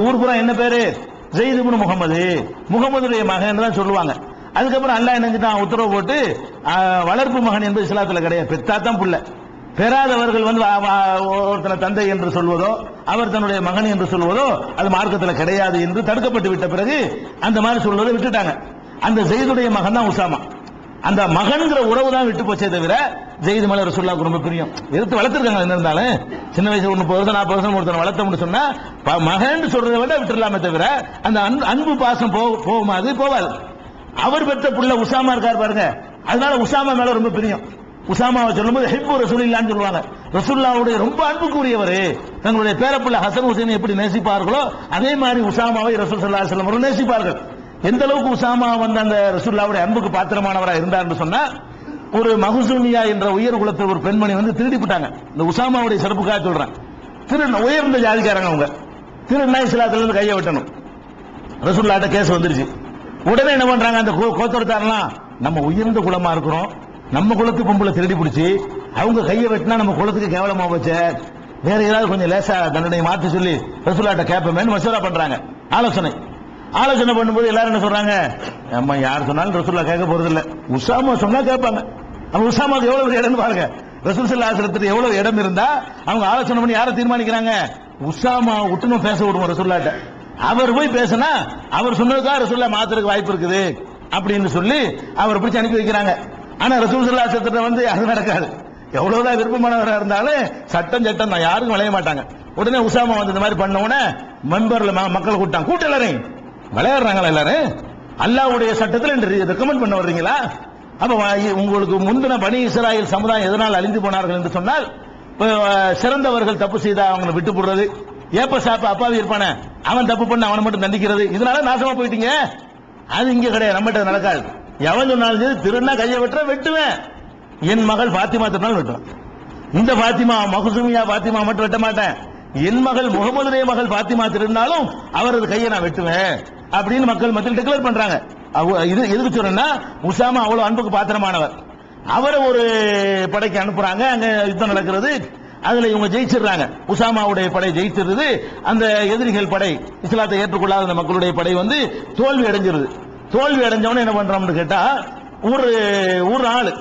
ஊர் என்ன பேரு? ஜெயித் முகமது முகமதுடைய மகன் தான் சொல்லுவாங்க. அதுக்கப்புறம் அல்லா என்ன உத்தரவு போட்டு வளர்ப்பு மகன் என்பது இஸ்லாத்துல கிடையாது. பெத்தா தான் புள்ள. பெறாதவர்கள் வந்து வா- ஒருத்தனை தந்தை என்று சொல்வதோ அவர் தன்னுடைய மகன் என்று சொல்வதோ அது மார்க்கத்தில் கிடையாது என்று தடுக்கப்பட்டு விட்ட பிறகு அந்த மாதிரி சொல்வதை விட்டுட்டாங்க. அந்த ஜெயிதுடைய மகன் தான் உசாமா. அந்த மகன்கிற உறவு தான் விட்டு போச்சே தவிர ஜெயிது மலை ரசுல்லா ரொம்ப பிரியம். எடுத்து வளர்த்துருக்காங்க என்ன இருந்தாலும் சின்ன வயசு ஒன்று வருஷம் நாற்பது வருஷம் ஒருத்தனை வளர்த்தோம்னு சொன்னா ப- மகன் சொல்றதை விட விட்டுடலாமே தவிர அந்த அன்பு- அன்பு பாசம் போ போகுமா? அது போவாது அவர் பெற்ற புள்ள உசாமா இருக்கார் பாருங்க. அதனால உசாமா மேல ரொம்ப பிரியம். உசாமாவை சொல்லும்போது ஹிப்பு ரசூலில்லான்னு சொல்லுவாங்க. ரசூல்லாவுடைய ரொம்ப அன்புக்குரியவர். தங்களுடைய பேரப்புள்ள ஹசன் ஹுசேன் எப்படி நேசிப்பார்களோ அதே மாதிரி உசாமாவை ரசூல் சல்லா செல்லம் நேசிப்பார்கள். எந்த அளவுக்கு உசாமா வந்து அந்த ரசூல்லாவுடைய அன்புக்கு பாத்திரமானவரா இருந்தார்னு சொன்னா ஒரு மகசூமியா என்ற உயர் குலத்தில் ஒரு பெண்மணி வந்து திருடிவிட்டாங்க இந்த உசாமாவுடைய சிறப்புக்காக சொல்றேன் திரு உயர்ந்த ஜாதிக்காரங்க அவங்க. திருநாய் இஸ்லாத்துல இருந்து கையை வெட்டணும். ரசூல்லாட்ட கேஸ் வந்துருச்சு. உடனே என்ன பண்றாங்க அந்த கோ- நம்ம உயர்ந்த குலமா இருக்கிறோம். நம்ம குலத்து பொம்பளை திருடி பிடிச்சி அவங்க கையை வெட்டினா நம்ம குலத்துக்கு கேவலமா போச்சு. வேற ஏதாவது கொஞ்சம் லேசா தண்டனை மாற்றி சொல்லி ரசூல்லாட்ட கேட்போமேன்னு மசோரா பண்றாங்க. ஆலோசனை. ஆலோசனை பண்ணும்போது எல்லாரும் என்ன சொல்றாங்க? அம்மா யார் சொன்னாலும் ரசூல்லா கேட்க போறது இல்ல உசாமா சொன்னா கேட்பாங்க. அவங்க உசாமாக்கு எவ்வளவு இடம்னு பாருங்க. ரசூல் சல்லா ஆசிரத்துக்கு எவ்வளவு இடம் இருந்தா அவங்க ஆலோசனை பண்ணி யாரை தீர்மானிக்கிறாங்க? உசாமா விட்டு பேச விடுவோம் ரசூல்லாட்ட அவர் போய் பேசினா அவர் சொன்னதுக்காக ரசூல்லா மாத்துறதுக்கு வாய்ப்பு இருக்குது அப்படின்னு சொல்லி அவர் பிடிச்சி அனுப்பி வைக்கிறாங்க. ஆனா ரசூல் சல்லா சத்திர வந்து அது நடக்காது. எவ்வளவுதான் விருப்பமானவராக இருந்தாலும் சட்டம் சட்டம் தான். யாருக்கும் விளைய மாட்டாங்க. உடனே உசாமா வந்து இந்த மாதிரி பண்ண உடனே மெம்பர்ல ம- மக்களை கூட்டாங்க கூட்ட எல்லாரையும். விளையாடுறாங்களா எல்லாரும்? அல்லாவுடைய சட்டத்தில் ரெக்கமெண்ட் பண்ண வர்றீங்களா? அப்ப உங்களுக்கு முந்தின பனி இஸ்ராயல் சமுதாயம் எதனால் அழிந்து போனார்கள் என்று சொன்னால் சிறந்தவர்கள் தப்பு செய்தா அவங்களை விட்டு போடுறது. ஏப்ப சாப்ப அப்பாவி இருப்பானே அவன் தப்பு பண்ண அவனை மட்டும் தண்டிக்கிறது. இதனால நாசமா போயிட்டீங்க. அது இங்க கிடையாது நம்மகிட்ட நடக்காது. எவன் சொன்னாலும் சரி திருநா கையை வெட்டுற வெட்டுவேன். என் மகள் பாத்திமா திருநாள் வெட்டுவேன். இந்த பாத்திமா மகுசுமியா பாத்திமா மட்டும் வெட்ட மாட்டேன். என் மகள் முகமதுடைய மகள் பாத்திமா திருந்தாலும் அவரது கையை நான் வெட்டுவேன். அப்படின்னு மக்கள் மத்தியில் டிக்ளேர் பண்றாங்க. இது எதுக்கு சொல்றேன்னா உசாமா அவ்வளவு அன்புக்கு பாத்திரமானவர். அவரை ஒரு படைக்கு அனுப்புறாங்க அங்க யுத்தம் நடக்கிறது. அதுல இவங்க ஜெயிச்சிடுறாங்க. உசாமாவுடைய படை ஜெயிச்சிருது அந்த எதிரிகள் படை இஸ்லாத்தை ஏற்றுக்கொள்ளாத அந்த மக்களுடைய படை வந்து தோல்வி அடைஞ்சிருது. தோல்வி அடைஞ்சவனே என்ன பண்றோம்னு கேட்டா ஒரு ஒரு ஆள்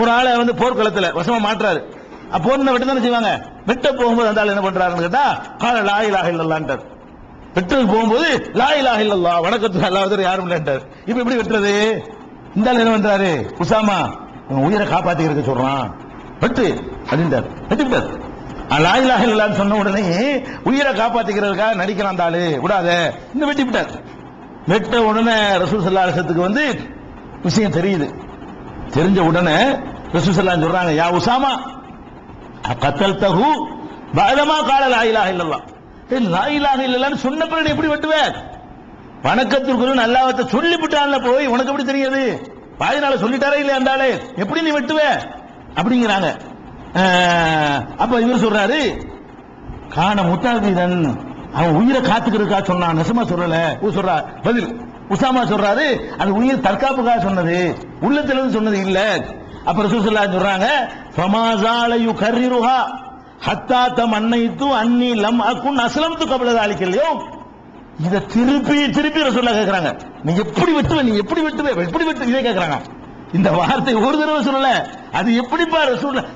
ஒரு ஆளை வந்து போர்க்களத்துல வசமா மாட்டுறாரு அப்போ போர்ன தானே செய்வாங்க? வெட்ட போகும்போது அந்த ஆள் என்ன பண்றாருன்னு கேட்டா கால லாயிலாக இல்லல்லான்ட்டார். வெட்டுறதுக்கு போகும்போது லாயிலாக இல்லல்லா வணக்கத்துக்கு அல்லாவது யாரும் இல்லைன்றார் இப்ப எப்படி வெட்டுறது இந்த ஆள் என்ன பண்றாரு? உசாமா உன் உயிரை காப்பாத்திக்கிறதுக்கு சொல்றான். வெட்டு அப்படின்ட்டார் வெட்டிவிட்டார் லாயிலாக இல்லான்னு சொன்ன உடனே உயிரை காப்பாத்திக்கிறதுக்காக நடிக்கிறான் அந்த ஆளு. விடாத. இன்னும் வெட்டி விட்டார். வெட்ட உடனே ரசூல் சல்லாசத்துக்கு வந்து விஷயம் தெரியுது. தெரிஞ்ச உடனே ரசூல் சல்லான்னு சொல்றாங்க யா உசாமா கத்தல் தகு பாதமா கால லாயிலாக இல்லல்லாம் லாயிலாக இல்லைன்னு சொன்ன பிறகு எப்படி வெட்டுவேன் வணக்கத்திற்கு நல்லாவத்தை சொல்லிவிட்டான்ல போய் உனக்கு எப்படி தெரியாது? பாதினால சொல்லிட்டாரே இல்லையா அந்த எப்படி நீ வெட்டுவ? அப்படிங்கிறாங்க. அப்ப இவர் சொல்றாரு காண முத்தாதீதன் அவன் உயிரை காத்துக்கிறதுக்கா சொன்னான். நெசமா சொல்லல. சொல்றா பதில். உசாமா சொல்றாரு அது உயிர் தற்காப்புக்காக சொன்னது. உள்ளத்துல இருந்து சொன்னது இல்ல. அப்புறம் சுசல்லா சொல்றாங்க ஃபமாசாலயு கர்ரிருஹா ஹத்தா தம் அன்னைத்து அன்னி லம் அக்குன் அஸ்லம்து கபல இதை திருப்பி திருப்பி ரசூல்லா கேட்கறாங்க நீ எப்படி வெட்டுவ நீ எப்படி வெட்டுவ எப்படி வெட்டு இதே கேட்கறாங்க இந்த வார்த்தை ஒரு தடவை சொல்லல. அது எப்படிப்பா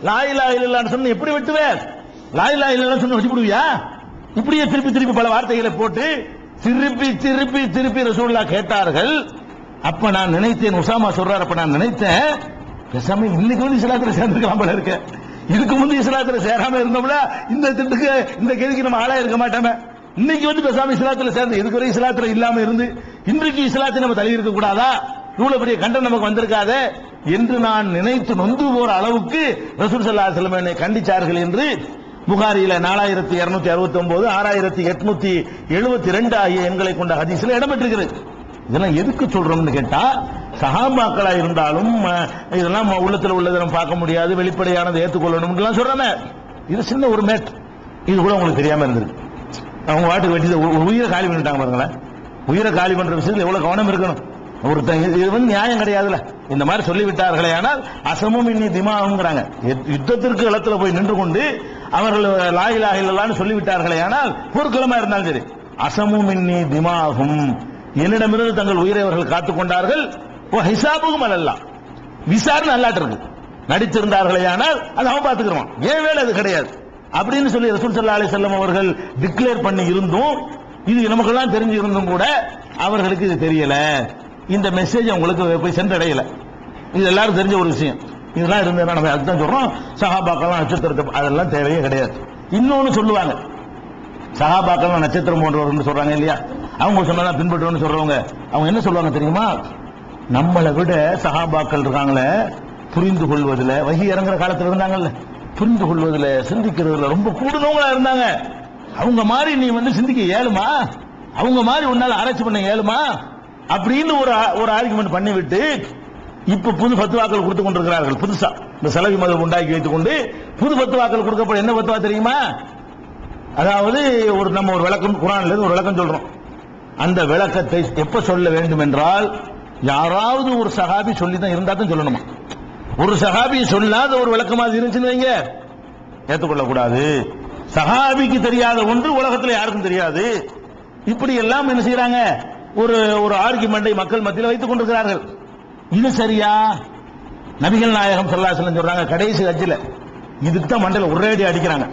லாய் லா இல்லான்னு சொன்ன எப்படி வெட்டுவ? லாயிலா இல்லல்லான்னு சொன்ன வச்சு விடுவியா இப்படியே திருப்பி திருப்பி பல வார்த்தைகளை போட்டு திருப்பி திருப்பி திருப்பி ரசூல்லா கேட்டார்கள். அப்ப நான் நினைத்தேன் உசாமா சொல்றாரு அப்ப நான் நினைத்தேன் பேசாம இன்னைக்கு வந்து இஸ்லாத்துல சேர்ந்துக்கலாம் போல இருக்கேன் இதுக்கு முந்தைய இஸ்லாத்துல சேராம இருந்தோம்ல இந்த திட்டுக்கு இந்த கேள்விக்கு நம்ம ஆளா இருக்க மாட்டோமே. இன்னைக்கு வந்து பேசாம இஸ்லாத்துல சேர்ந்து இதுக்கு வரை இஸ்லாத்துல இல்லாம இருந்து இன்றைக்கு இஸ்லாத்தை நம்ம தள்ளி இருக்க கூடாதா? இவ்வளவு பெரிய கண்டம் நமக்கு வந்திருக்காதே? என்று நான் நினைத்து நொந்து போற அளவுக்கு ரசூல் சல்லா செல்லம் என்னை கண்டிச்சார்கள் என்று புகாரியில நாலாயிரத்தி இருநூத்தி அறுபத்தி ஒன்பது ஆறாயிரத்தி எட்நூத்தி எழுபத்தி ரெண்டு ஆகிய எண்களை கொண்ட ஹதீஸ்ல இடம்பெற்றிருக்கிறது. இதெல்லாம் எதுக்கு சொல்றோம்னு கேட்டா சகாபாக்களா இருந்தாலும் இதெல்லாம் உள்ளத்துல உள்ளதை நம்ம பார்க்க முடியாது வெளிப்படையானதை ஏற்றுக்கொள்ளணும் எல்லாம் இது சின்ன ஒரு மேட். இது கூட உங்களுக்கு தெரியாம இருந்திருக்கு. அவங்க வாட்டுக்கு வெட்டி உயிரை காலி பண்ணிட்டாங்க பாருங்களேன். உயிரை காலி பண்ற விஷயத்துல எவ்வளவு கவனம் இருக்கணும். ஒருத்தன் இது இது வந்து நியாயம் கிடையாதுல இந்த மாதிரி சொல்லிவிட்டார்களே ஆனால் அசமும் இன்னி திமாவுங்கிறாங்க யுத்தத்திற்கு இளத்துல போய் நின்று கொண்டு அவர்கள் லாயிலாக இல்லலான்னு சொல்லிவிட்டார்களே ஆனால் போர்க்களமா இருந்தாலும் சரி. அசமும் இன்னி திமாகும். என்னிடமிருந்து தங்கள் உயிரை அவர்கள் காத்துக்கொண்டார்கள். ஹிசாபுக்கும் ஓ அல்லலாம் விசாரணை அல்லாட்டு இருக்கும். நடித்திருந்தார்களே ஆனால் அது அவன் பார்த்துக்கிறான் ஏன் வேலை அது கிடையாது? அப்படின்னு சொல்லி ரசூல் சல்லா அலி செல்லம் அவர்கள் டிக்ளேர் பண்ணி இருந்தும் இது நமக்கெல்லாம் தெரிஞ்சு இருந்தும் கூட அவர்களுக்கு இது தெரியல. இந்த மெசேஜ் அவங்களுக்கு போய் சென்றடையல. இது எல்லாரும் தெரிஞ்ச ஒரு விஷயம். இதெல்லாம் இருந்ததுனா நம்ம அதுதான் சொல்றோம். சஹாபாக்கெல்லாம் நட்சத்திரத்தை அதெல்லாம் தேவையே கிடையாது. இன்னொன்னு சொல்லுவாங்க. சஹாபாக்கள் நட்சத்திரம் போன்றவர்கள் சொல்றாங்க இல்லையா? அவங்க சொன்னதான் பின்பற்றுவோம்னு சொல்றவங்க. அவங்க என்ன சொல்லுவாங்க தெரியுமா? நம்மளை விட சகாபாக்கள் இருக்காங்களே புரிந்து கொள்வதில் வகி இறங்குற காலத்தில் இருந்தாங்கல்ல புரிந்து கொள்வதில் சிந்திக்கிறதுல ரொம்ப கூடுதவங்களா இருந்தாங்க. அவங்க மாதிரி நீ வந்து சிந்திக்க ஏழுமா? அவங்க மாதிரி உன்னால ஆராய்ச்சி பண்ண ஏழுமா? அப்படின்னு ஒரு ஒரு ஆர்குமெண்ட் பண்ணிவிட்டு இப்ப புது பத்துவாக்கள் கொடுத்து கொண்டிருக்கிறார்கள் புதுசா. இந்த செலவி மதம் உண்டாக்கி வைத்துக் கொண்டு புது பத்துவாக்கள் கொடுக்கப்பட என்ன பத்துவா தெரியுமா? அதாவது ஒரு நம்ம ஒரு விளக்கம் குரான்ல இருந்து ஒரு விளக்கம் சொல்றோம். அந்த விளக்கத்தை எப்ப சொல்ல வேண்டும் என்றால் யாராவது ஒரு சஹாபி சொல்லி தான் இருந்தா தான் சொல்லணுமா? ஒரு சஹாபி சொல்லாத ஒரு விளக்கமா இருந்துச்சுன்னு வைங்க. ஏற்றுக்கொள்ள கூடாது சஹாபிக்கு தெரியாத ஒன்று உலகத்தில் யாருக்கும் தெரியாது. இப்படி எல்லாம் என்ன செய்யறாங்க ஒரு ஒரு ஆர்குமெண்டை மக்கள் மத்தியில் வைத்துக் கொண்டிருக்கிறார்கள். இது சரியா? நபிகள் நாயகம் ஸல்லல்லாஹு சொல்றாங்க கடைசி ஹஜ்ஜில். இதுக்கு தான் மண்டல ஒரேடி அடிக்கிறாங்க.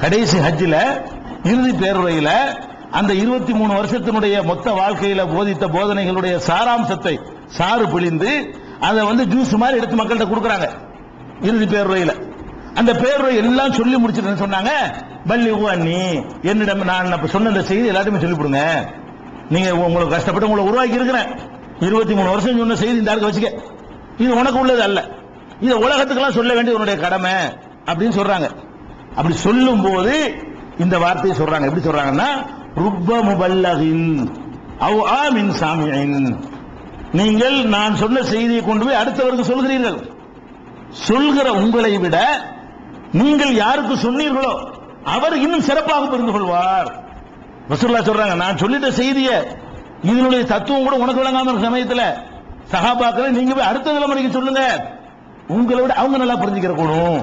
கடைசி ஹஜ்ஜில் இறுதி பேருரையில் அந்த இருபத்தி மூணு வருஷத்தினுடைய மொத்த வாழ்க்கையில போதித்த போதனைகளுடைய சாராம்சத்தை சாறு பிழிந்து அதை வந்து ஜூஸ் மாதிரி எடுத்து மக்கள்கிட்ட கொடுக்குறாங்க. இறுதி பேருரையில அந்த பேருரை எல்லாம் சொல்லி முடிச்சிட்டு சொன்னாங்க. பள்ளி நீ என்னிடம் நான் சொன்ன இந்த செய்தி எல்லாத்தையுமே சொல்லி கொடுங்க நீங்க உங்களுக்கு கஷ்டப்பட்டு உங்களை உருவாக்கி இருக்கிறேன். இருபத்தி மூணு வருஷம் சொன்ன செய்தி இந்த ஆளுக்கு வச்சுக்க. இது உனக்கு உள்ளது அல்ல. இது உலகத்துக்கெல்லாம் சொல்ல வேண்டிய உன்னுடைய கடமை அப்படின்னு சொல்றாங்க. அப்படி சொல்லும் போது இந்த வார்த்தையை சொல்றாங்க. எப்படி சொல்றாங்கன்னா ருப்ப முபல்லகின் அவ் ஆமின் சாமியின். நீங்கள் நான் சொன்ன செய்தியை கொண்டு போய் அடுத்தவருக்கு சொல்கிறீர்கள். சொல்கிற உங்களை விட நீங்கள் யாருக்கு சொன்னீர்களோ அவர் இன்னும் சிறப்பாக புரிந்து கொள்வார். ரசூல்லா சொல்றாங்க நான் சொல்லிட்ட செய்திய இதனுடைய தத்துவம் கூட உனக்கு விளங்காம இருக்க சமயத்துல சகாபாக்களை நீங்க போய் அடுத்த தலைமுறைக்கு சொல்லுங்க. உங்களை விட அவங்க நல்லா புரிஞ்சுக்கிற கூடும்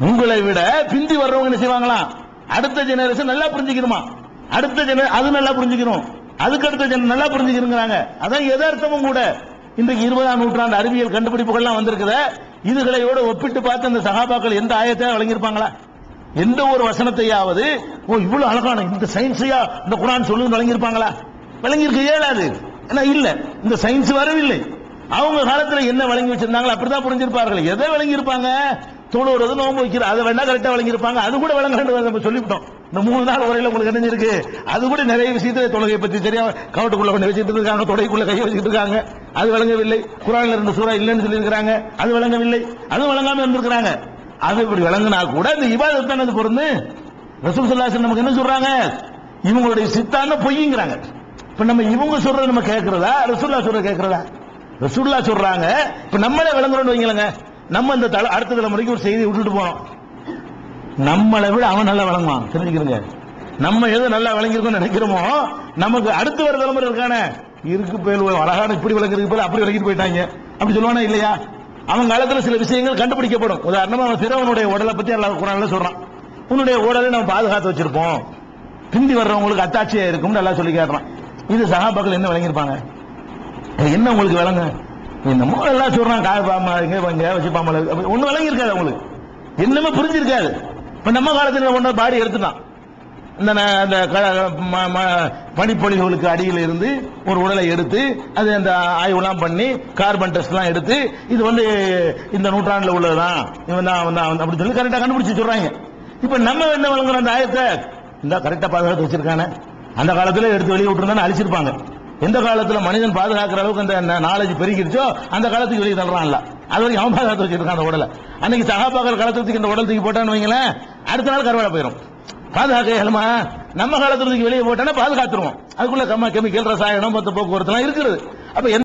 உங்களை விட பிந்தி வர்றவங்க என்ன செய்வாங்களாம்? அடுத்த ஜெனரேஷன் நல்லா புரிஞ்சுக்கணுமா? அடுத்த ஜென அது நல்லா புரிஞ்சுக்கணும். அதுக்கு அடுத்த ஜன நல்லா புரிஞ்சுக்கிறோங்கிறாங்க அதான் எதார்த்தமும் கூட. இன்றைக்கு இருபதாம் நூற்றாண்டு அறிவியல் கண்டுபிடிப்புகள்லாம் வந்திருக்குத. இதுகளையோட ஒப்பிட்டு பார்த்து அந்த சகாபாக்கள் எந்த ஆயத்தை வழங்கியிருப்பாங்களா? எந்த ஒரு வசனத்தையாவது ஓ இவ்வளவு அழகான இந்த சயின்ஸையா இந்த குரான் சொல்லுன்னு வழங்கியிருப்பாங்களா? வழங்கியிருக்க இயலாது. ஏன்னா இல்ல. இந்த சயின்ஸ் வரவில்லை. அவங்க காலத்துல என்ன வழங்கி வச்சிருந்தாங்களோ அப்படிதான் புரிஞ்சிருப்பார்கள். எதை வழங்கியிருப்பாங்க? தொழுவுறது நோம்பு வைக்கிறது அதை வேணா கரெக்டா வழங்கியிருப்பாங்க. அது கூட வழங்க நம்ம சொல்லிவிட்டோம். இந்த மூணு நாள் உரையில உங்களுக்கு தெரிஞ்சிருக்கு. அது கூட நிறைய விஷயத்துல தொழுகை பத்தி தெரியாம கவட்டுக்குள்ள கொண்டு வச்சுட்டு இருக்காங்க தொடைக்குள்ள கை வச்சுட்டு இருக்காங்க. அது வழங்கவில்லை குரான்ல இருந்த சூறா இல்லைன்னு சொல்லியிருக்கிறாங்க. அது வழங்கவில்லை அது வழங்காம இருந்திருக்கிறாங்க. அது இப்படி வழங்கினா கூட இந்த இபாதத் தானே அது பொருந்து ரசூல் சல்லாசன் நமக்கு என்ன சொல்றாங்க? இவங்களுடைய சித்தான பொய்ங்கிறாங்க. இப்ப நம்ம இவங்க சொல்றது நம்ம கேட்கறதா? ரசூல்லா சொல்ற கேட்கறதா? ரசூல்லா சொல்றாங்க. இப்ப நம்மளே விளங்குறோம்னு வைங்களேங்க. நம்ம இந்த அடுத்த தலைமுறைக்கு ஒரு செய்தி விட்டுட்டு போனோம் நம்மளை விட அவன் நல்லா வழங்குவான். தெரிஞ்சுக்கிறங்க? நம்ம எது நல்லா விளங்கிருக்கோம் நினைக்கிறோமோ நமக்கு அடுத்த வர தலைமுறை இருக்கானே. இருக்கு பேர் அழகான இப்படி விளங்குறதுக்கு போல அப்படி விளங்கிட்டு போயிட்டாங்க. அப்படி சொல்லுவானா இல்லையா? அவன் காலத்துல சில விஷயங்கள் கண்டுபிடிக்கப்படும். உதாரணமா அவன் சிறவனுடைய உடலை பத்தி அல்லாஹ் குரான்ல சொல்றான். உன்னுடைய உடலை நம்ம பாதுகாத்து வச்சிருப்போம். பிந்தி வர்றவங்களுக்கு அத்தாட்சியா இருக்கும்னு நல்லா சொல்லி கேட்கறான் இது சகாபாக்கள் என்ன விளங்கியிருப்பாங்க என்ன உங்களுக்கு விளங்க என்னமோ எல்லாம் சொல்றான் காய பாமா இங்க வச்சு பாமல ஒன்னும் விளங்கிருக்காது அவங்களுக்கு. என்னமே புரிஞ்சிருக்காது. இப்ப நம்ம காலத்தில் ஒன்றா பாடி எடுத்துட்டான். இந்த அந்த க- ம- ம- பனிப்பொழிவுகளுக்கு அடியில் இருந்து ஒரு உடலை எடுத்து அது அந்த ஆய்வுலாம் பண்ணி கார்பன் டெஸ்ட் எல்லாம் எடுத்து இது வந்து இந்த நூற்றாண்டில் உள்ளதுதான். இவன் தான் அவன் அவன் அப்படி சொல்லி கரெக்டாக கண்டுபிடிச்சு சொல்றாங்க இப்ப நம்ம என்ன வழங்குறோம் அந்த ஆயத்தை? இந்த கரெக்டா பாதுகாத்து வச்சிருக்கானே. அந்த காலத்துல எடுத்து வெளியே விட்டுருந்தானே அழிச்சிருப்பாங்க. எந்த காலத்துல மனிதன் பாதுகாக்கிற அளவுக்கு அந்த நாலேஜ் பெருகிடுச்சோ அந்த காலத்துக்கு வெளியே தள்ளுறான்ல. அது வரைக்கும் அவன் பாதுகாத்து வச்சிருக்கான் அந்த உடலை. அன்னைக்கு சகாபாக்கிற காலத்துக்கு இந்த உடல் தூக்கி போட்டான்னு வைங்களேன். அடுத்த நாள் கருவாடை போயிடும் பாதுகாக்க இயலுமா? நம்ம காலத்துல வெளியே போட்டோன்னா பாதுகாத்துருவோம். அதுக்குள்ள கம்ம கெமிக்கல் ரசாயனம் மொத்த போக்குவரத்து எல்லாம் இருக்குது. அப்ப எந்த